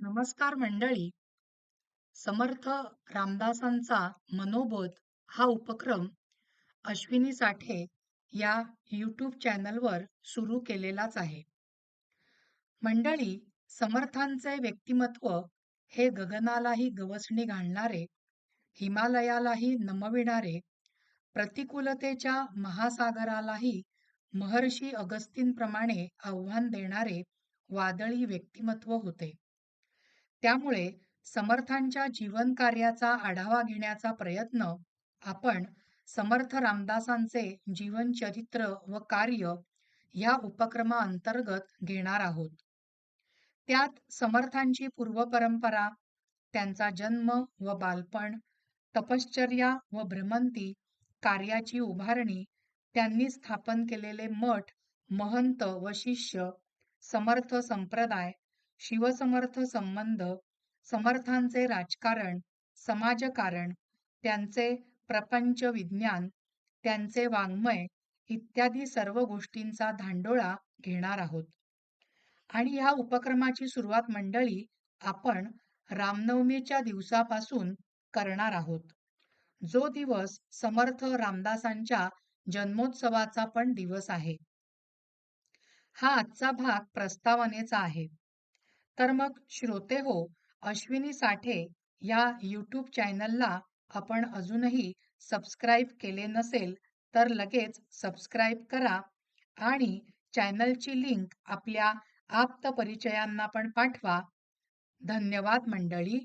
नमस्कार मंडळी. समर्थ रामदासांचा मनोबोध हा उपक्रम अश्विनी साठे या यूट्यूब चॅनलवर सुरू केलेलाच आहे. मंडळी, समर्थांचे व्यक्तिमत्व हे गगनालाही गवसणी घालणारे, हिमालयालाही नमविणारे, प्रतिकूलतेच्या महासागरालाही महर्षी अगस्तींप्रमाणे आव्हान देणारे वादळी व्यक्तिमत्व होते. त्यामुळे समर्थांच्या जीवन कार्याचा आढावा घेण्याचा प्रयत्न आपण समर्थ रामदासांचे जीवनचरित्र व कार्य या उपक्रमाअंतर्गत घेणार आहोत. त्यात समर्थांची पूर्वपरंपरा, त्यांचा जन्म व बालपण, तपश्चर्या व भ्रमंती, कार्याची उभारणी, त्यांनी स्थापन केलेले मठ, महंत व शिष्य, समर्थ संप्रदाय, शिवसमर्थ संबंध, समर्थांचे राजकारण, समाजकारण, त्यांचे प्रपंच विज्ञान, त्यांचे वाङ्मय इत्यादी सर्व गोष्टींचा धांडोळा घेणार आहोत. आणि ह्या उपक्रमाची सुरुवात मंडळी आपण रामनवमीच्या दिवसापासून करणार आहोत. जो दिवस समर्थ रामदासांच्या जन्मोत्सवाचा पण दिवस आहे. हा आजचा भाग प्रस्तावनेचा आहे. तर मग श्रोते हो, अश्विनी साठे या यूट्यूब चॅनलला आपण अजूनही सबस्क्राईब केले नसेल तर लगेच सबस्क्राईब करा आणि चॅनलची लिंक आपल्या आप्त परिचयांना पण पाठवा. धन्यवाद मंडळी.